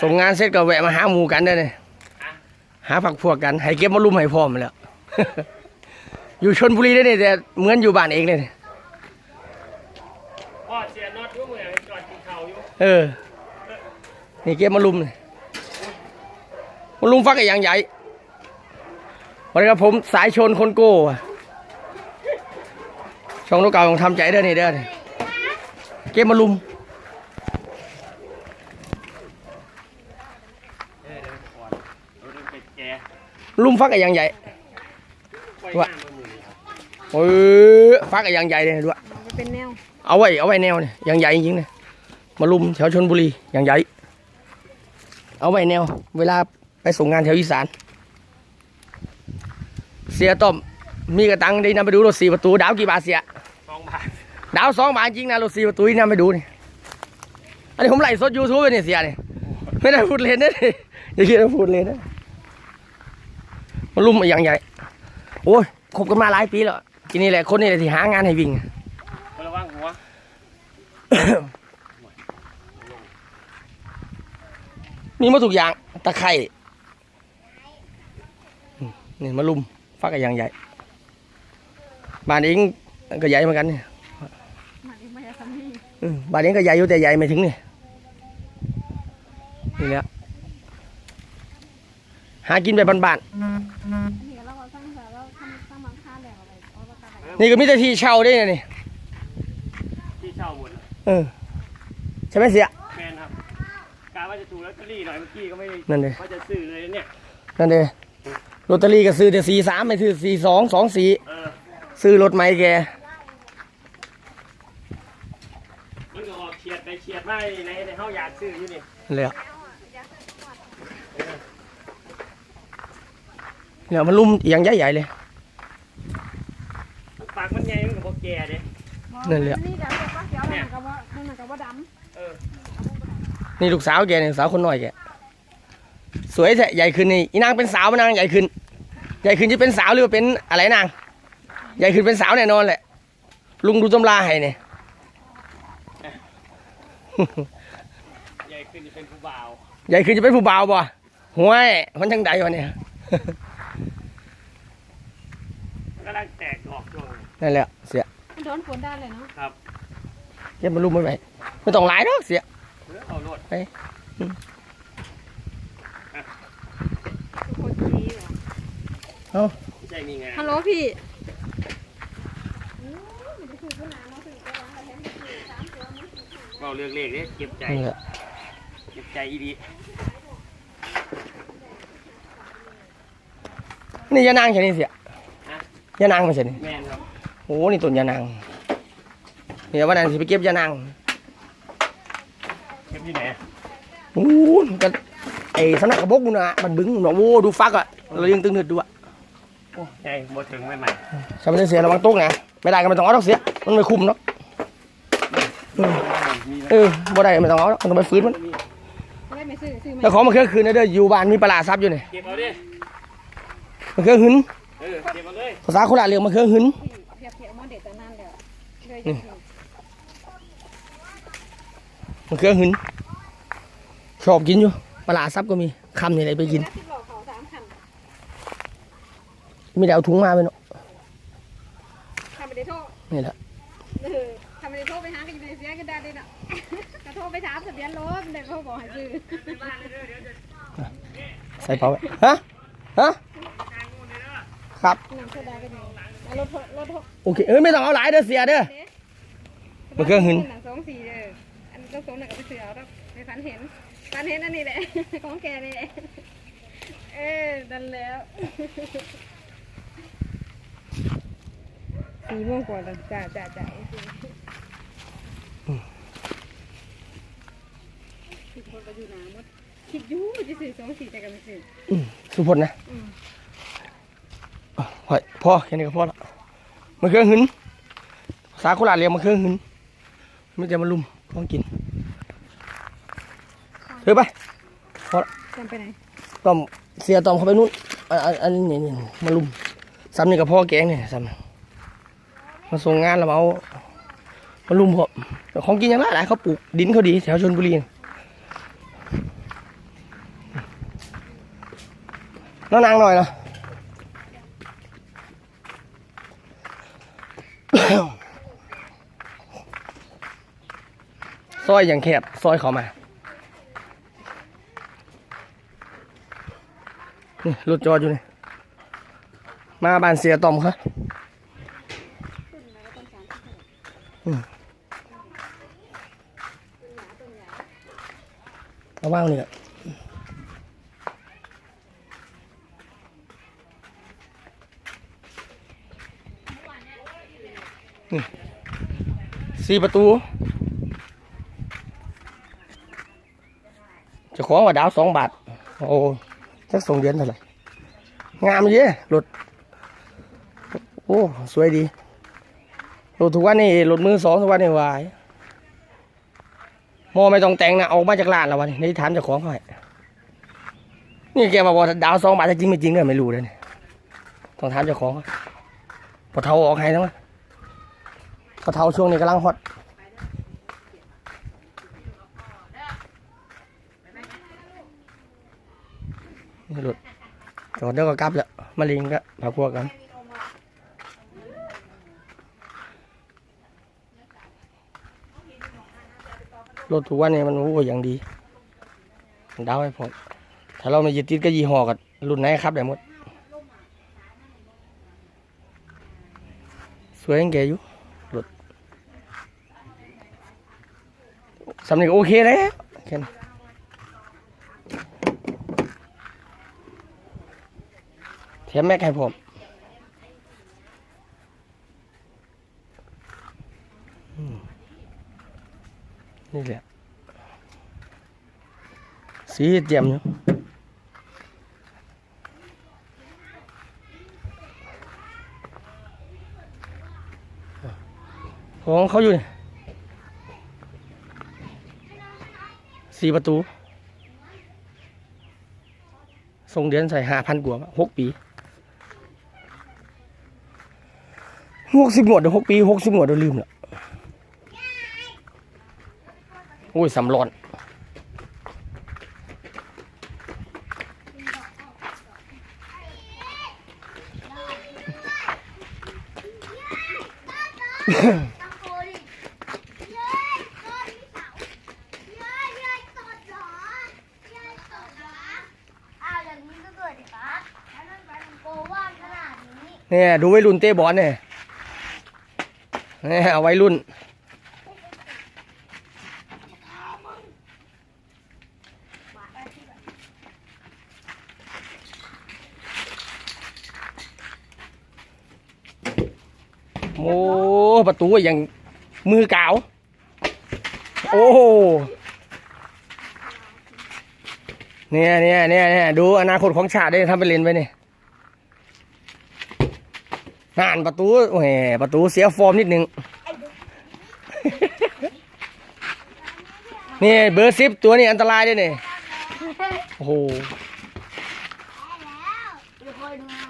ส่งงานเสร็จก็แวะมาหาหมูกันเด้อเนี่ยหาผักพวกกัน ให้เก็บมาลุ่มให้พร้อมแล้ว อยู่ชนบุรีได้อเนี่ยแต่เหมือนอยู่บ้านเองเลยเนี่ยพ่อเสียน็อตอยู่เหมือนจอดกินข้าวอยู่เออนี่เก็บมาลุ่มเลยมาลุ่มฟักไอ้ยางใหญ่วันนี้ครับผมสายชนคนโก้อะช่องลูกเก่าของทำใจเด้อนี่เด้อนี่เก็บมาลุ่ม เออเดี๋ยวก่อนเดี๋ยวเป็ดแก ลุ่มฟักไอ้ยางใหญ่ไว้ว่าหน้ามือนี่ครับเออฟักไอ้ยางใหญ่เลยด้วยมันเป็นแนวเอาไว้เอาไว้แนวเนี่ยยางใหญ่จริงๆเนี่ยมาลุมแถวชนบุรียางใหญ่ เอาไว้แนว เวลาไปส่งงานแถวอีสาน เสียต้อมมีกระตังได้นำไปดูรถสี่ประตูดาวกี่บาทเสียสองบาทดาวสองบาทจริงนะรถสี่ประตูนี่นำไปดูนี่อันนี้ผมไล่สดยูทูบเนี่ยเสียเนี่ยไม่ได้พูดเล่นนะนี่อย่าคิดว่าพูดเล่นนะ มาลุมอย่างใหญ่ โอ้ยคบกันมาหลายปีแล้วทีนี้แหละคนนี้แหละที่หางานให้วิ่งระวังหัวมีหมาทุกอย่างตะไคร่อืมนี่มาลุมฟักกันอย่างใหญ่บ้านเองก็ใหญ่เหมือนกันเนี่ยมันเองไม่ใช่ทำนี่อืมบ้านเองก็ใหญ่อยู่แต่ใหญ่ไม่ถึงนี่นี่แหละ หากินแบบบ้านนี่เราก็สร้างสารเราทำสร้างบางค่าแล้วอะไรเอาราคาไหนๆนี่ก็มีแต่ที่เช่าด้วยเนี่ยนี่ที่เช่าหมดเออใช่ไหมเสียแมนครับกาว่าจะถูกลอตเตอรี่หน่อยเมื่อกี้ก็ไม่ได้นั่นเลยว่าจะซื้อเลยเนี่ยนั่นเลยลอตเตอรี่ก็ซื้อแต่สี่สามไม่ซื้อสี่สองสองสี่เออซื้อรถใหม่แกมันก็ออกเฉียดไปเฉียดมาในในเฮาอยากซื้ออยู่นี่นั่นเลยอะ เนี่ยมันลุมอย่างใหญ่ๆเลยปากมันใหญ่มันก็บ่แก่เด้นั่นแหละนี่เดี๋ยวเดี๋ยวว่าเดี๋ยวมันกับว่ามันกับว่าดเออนี่ลูกสาวแกเนี่ยสาวคนน้อยแกสวยแท้ใหญ่ขึ้นนี่อีนางเป็นสาวมานางใหญ่ขึ้น ใหญ่ขึ้นจะเป็นสาวหรือว่าเป็นอะไรนาง ใหญ่ขึ้นเป็นสาวแน่นอนแหละ ลุงดูตำราให้เนี่ยใหญ่ขึ้นจะเป็นผู้บ่าว ใหญ่ขึ้นจะเป็นผู้บ่าวบ่ห่วยมันจังใดวะเนี่ยมัน กำลังแตกออกช่วงนี้นั่นแหละเสียำมันโดนฝนได้เลยเนาะครับเก็บมาลุมไม่ไหวไม่ต้องหลายหรอกเสียเออเอาโลดทุกคนดีว่ะใจมีงานฮัลโหลพี่เบาเลือกเลขเด้เก็บใจนี่แหละเก็บใจอีดีนี่ยานางใช่นี่เสีย ยานางไม่ใช่นี่แมนครับโอ้นี่ต้นยานางเนี่ยวันนั้นสิไปเก็บยานางเก็บที่ไหนโอ้ยมันก็ไอ้สำนักกระบอกกูนะมันบึ้งหนอโว้ดูฟักอะเรายังตึงเนือดดูอะโอ้ใจบ่ถึงไม่ใหม่ใช่ไหมเสียระวังตกนะไม่ได้ก็ไม่ต้องเอาดอกเสียมันไม่คุ้มเนาะมีไหมเออบ่ได้ไม่ต้องเอาดอกมันต้องไปฟื้นมันไม่ไม่ซื้อซื้อไหมแล้วของมาเครื่องคืนนะเด้ออยู่บ้านมีปลาร้าซับอยู่นี่เก็บเอาดิมาเครื่องหึน เออเก็บเอาเลยภาษาโคราชเรียกมาเครื่องหึนเพียบเพียบมาเด็ดแต่นั่นแล้วเลยมาเครื่องหึนชอบกินอยู่ปลาร้าซับก็มีคำนี่ไหนไปกินสิบหลอกเขาสามคันมีแต่เอาถุงมาไปเนาะทำไปได้โทษนี่แหละเออทำไปได้โทษไปหากันอยู่ในเสียก็ได้เลยเนาะกระโทษไปถามทะเบียนรถเด็กเขาบอกให้ซื้อใส่เป๋าไว้ฮะฮะ ครับน้ำโซดากันอยู่เอารถรถรถโอเคเออไม่ต้องเอาหลายเด้อเสียเด้อมันเครื่องหึนหนังสองสีเด้ออันก็สมหนังกับไปเสือเอาแล้วไปฝันเห็นฝันเห็นอันนี้แหละของแกนี่แหละเออดันแล้วสีม่วงกว่าแล้วจ้าจ้าจ้าคิดคนก็อยู่น้ำมดคิดอยู่จะซื้อสองสีแต่ก็ไม่ซื้ออืมสุพจน์นะ อืมอะพอพอแค่นี้ก็พอละมันเครื่องหึนภาษาโคราชเรียกมันเครื่องหึนไม่จะมาลุมของกินเถือไปจำไปไหนต้อมเสียต้อมเข้าไปนู่นอันอันอันนี้นี่นี่มาลุมซ้ำนี่กับพ่อแกงเนี่ยซ้ำมาส่งงานแล้วมาเอามาลุมพอแต่ของกินอยังหลายหลายเขาปลูกดินเขาดีแถวชนบุรีน่ะน้องนางหน่อยเนาะ ซอยอย่างแคบซอยเขามานี่รถจอดอยู่นี่มาบ้านเสียตอมครับอืมเอาว่างนี่แหละนี่สี่ประตู เจะ ของว่าดาวสองบาท โอ้จักส่งเดือนเท่าไหร่งามเยอะรถโอ้สวยดีรถทุกวันนี่รถมือสองทุกวันนี่วายโมไม่ต้องแต่งนะออกมาจากร้านแล้ววันนี้นี่ถามจ้าของเขาให้นี่แกมาบอกดาวสองบาทถ้าจริงไม่จริงก็ไม่รู้เลยนี่ต้องถามจ้าของเขาพอเทาออกให้ทั้งนั้นพอเทาช่วงนี้กำลังฮอต หลุดจอดเดี๋ยวก็กลับแล้วมาลิงก็พาพวกกันรถทุกวันนี้มันโอ้อย่างดีดาวให้ผมถ้าเราไม่ยึดติดก็ยี่ห้อกับรุ่นไหนครับได้หมด สวยงแกอยู่รถสำเนียงโอเคแล้วแค่นั้น แถมแม็กให้ผมนี่แหละสีเจียมอยู่ของเขาอยู่นี่สี่ประตูส่งเดือนใส่ห้าพันกว่าหกปี หกสิบหมวดเดี๋ยวหกปีหกสิบหมวดเดี๋ยวลืมละโอ้ยสำรอนตังโกดิเย้ก้อนที่เสาเย้เย้ตดเหรอเย้ตดเหรออ้าวอย่างนี้ก็เกิดอีกครับแล้วนั่นไปตังโกว่างขนาดนี้เนี่ยดูวัยรุ่นเตะบอลเนี่ยเนี่ยเอาไวัยรุ่น โอ้ประตูอย่างมือเกาโอ้เนี่ยเนี่ยเนี่ยเนี่ยดูอนาคตของชาติได้ทำเป็นเลนไปเนี่ย นานประตูแหมประตูเสียฟอร์มนิดนึง นี่เบอร์สิบตัวนี้อันตรายด้วยเนี่ยโอ้โหแล้วเดี๋ยวคอยดูนะ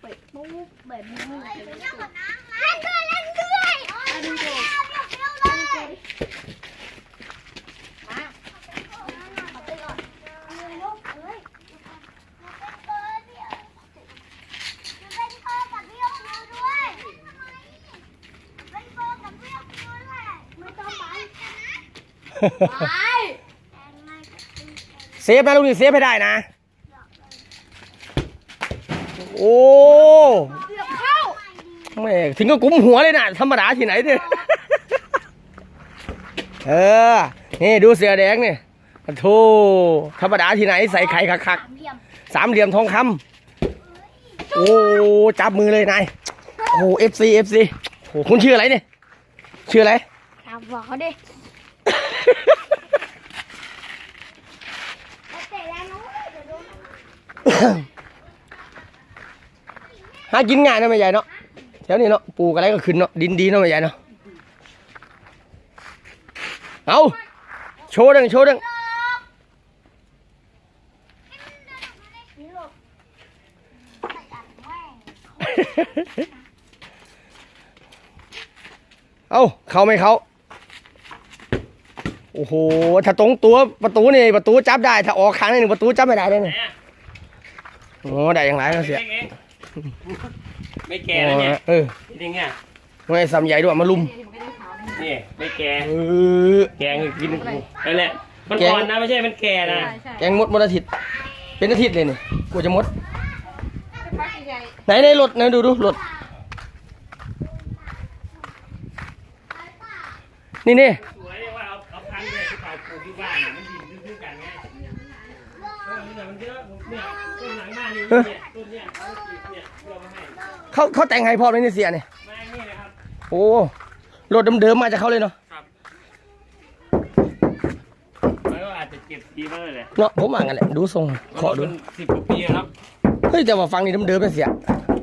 เปิดปุ๊บแบบนี้เล่นด้วยเล่นด้วยเล่นด้วยมาดูเลยมาเอาไปก่อนเอาเลยลูกเอาเลยเป็นเบอร์เดียวเป็นเบอร์กับพี่ยกมือด้วยเป็นเบอร์กับพี่ยกมือด้วยไม่ต้องไปไป เซฟนะลูกนี่เซฟให้ได้นะ โอ้เกือบเข้าแม่ถึงก็กุมหัวเลยนะธรรมดาที่ไหนเนี่ยเออ นี่ดูเสือแดงนี่โธ่ธรรมดาที่ไหนใส่ไข่คักสามเหลี่ยมๆสามเหลี่ยมทองคำโอ้จับมือเลยนายโอ้เอฟซีเอฟซีโอ้คุณชื่ออะไรเนี่ย ชื่ออะไรถามบอกเขาดิ หากินง่ายนะแม่ใหญ่เนาะแถวนี้เนาะปลูกอะไรก็ขึ้นเนาะดินดีเนาะแม่ใหญ่เนาะเอาโชว์ดังโชว์ดังเอาเข้าไหมเขา โอ้โห ถ้าตรงตัวประตูนี่ประตูจับได้ ถ้าออกข้างนี่ประตูจับไม่ได้เลยไหนนี่อะโอ้ได้อย่างไรเนาะเสียล็กๆเองไม่แก่แล้วเนี่ยเออจริงๆเนี่ยไม่ซ้ำใหญ่ด้วยมาลุมนี่มันก็ยังขาวเลยนี่ไม่แก่เออแกงคือกินนั่นแหละมันแกงอ่อนนะไม่ใช่มันแก่นะใช่ใช่แกงมดมดอาทิตย์เป็นอาทิตย์เลยนี่กูจะมดเป็นฟักใหญ่ไหนในรถนะดูดูรถนี่นี่ เนี่ยที่เขาปลูกที่บ้านน่ะมันดินซื้อๆกันไงเออนี่แต่มันเยอะผมเนี่ยต้นหลังบ้านนี่เนี่ยต้นเนี่ยเขาปลูกเนี่ยเพื่อมาให้เขาเขาแต่งให้พ่อเลยนี่เสียนี่มานี่นะครับ โอ้รถเดิมๆมาจากเขาเลยเนาะครับมันก็อาจจะเก็บดีมากเลยแหละเนาะผมอ่านกันแหละดูทรงขอดูมันสิบกว่าปีแล้วครับเฮ้ยแต่ว่าฟังนี่เดิมๆเป็นเสีย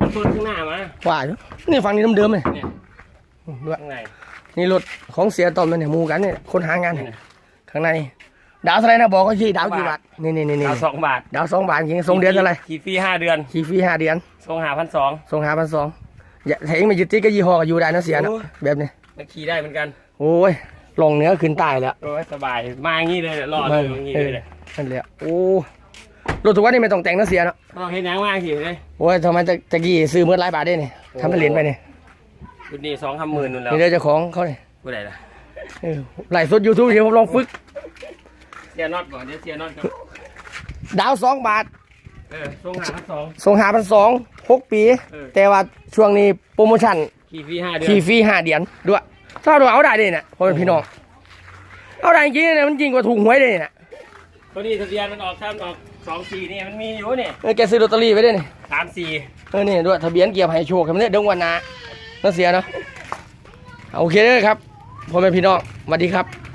มันต้นข้างหน้ามาว่าอยู่นี่ฟังนี่เดิมๆเลยเนี่ยด้วยข้างในนี่รถของเสียตอมมันเนี่ยหมูกันเนี่ยคนหางานเนี่ย ข้างใน ดาวเท่าไหรนะบอกเขาชี้ดาวกี่บาทนี่นี่นี่นี่เอาสองบาทดาวสองบาทจริงส่งเดือนเท่าไหรขี่ฟรีห้าเดือนขี่ฟรีห้าเดือนส่งหาพันสองส่งหาพันสองอย่าถ้าเองไม่ยึดติดก็ยี่ห้อก็อยู่ได้นะเสียนะโอ้ยแบบนี้มันขี่ได้เหมือนกันโอ้ยลงเหนือขึ้นใต้แล้วโอ้ยสบายมาอย่างนี้เลยรอดเลยอย่างนี้เออเลยนั่นแหละโอ้รถทุกวันนี้ไม่ต้องแต่งนะเสียเนาะต้องเห็นหนังมากขี่เลยโอ้ยทำไมจะจะกี่ซื้อเมื่อหลายบาทได้นี่ทำเป็นเหรียญไปนี่ชุดนี้สองคำหมื่นนู่นแล้วนี่เดี๋ยวเจ้าของเขาเนี่ยผู้ใดล่ะ เออไลฟ์สดยูทูบเดี๋ยวผมลองฝึก เสียน็อตก่อนเดี๋ยวเสียน็อตครับดาวสองบาท เออส่งหาพันสองส่งหาพันสองหกปีเออแต่ว่าช่วงนี้โปรโมชั่นขี่ฟรีห้าเดือนขี่ฟรีห้าเดือนด้วยถ้าเราเอาได้เลยนะพ่อแม่พี่น้อง เอาได้จริงๆนะมันจริงกว่าถูกหวยเลยนะตัวนี้ทะเบียนมันออกซ้ำออกสองสี่นี่มันมีอยู่เนี่ยเออแกซื้อลอตเตอรี่ไว้ด้วยนี่สามสี่เออนี่ด้วยทะเบียนเกียร์ให้โชคกันเนี่ยเดี๋ยววันหนาน่าเสียเนาะโอเคเลยครับ พ่อแม่พี่น้องสวัสดีครับ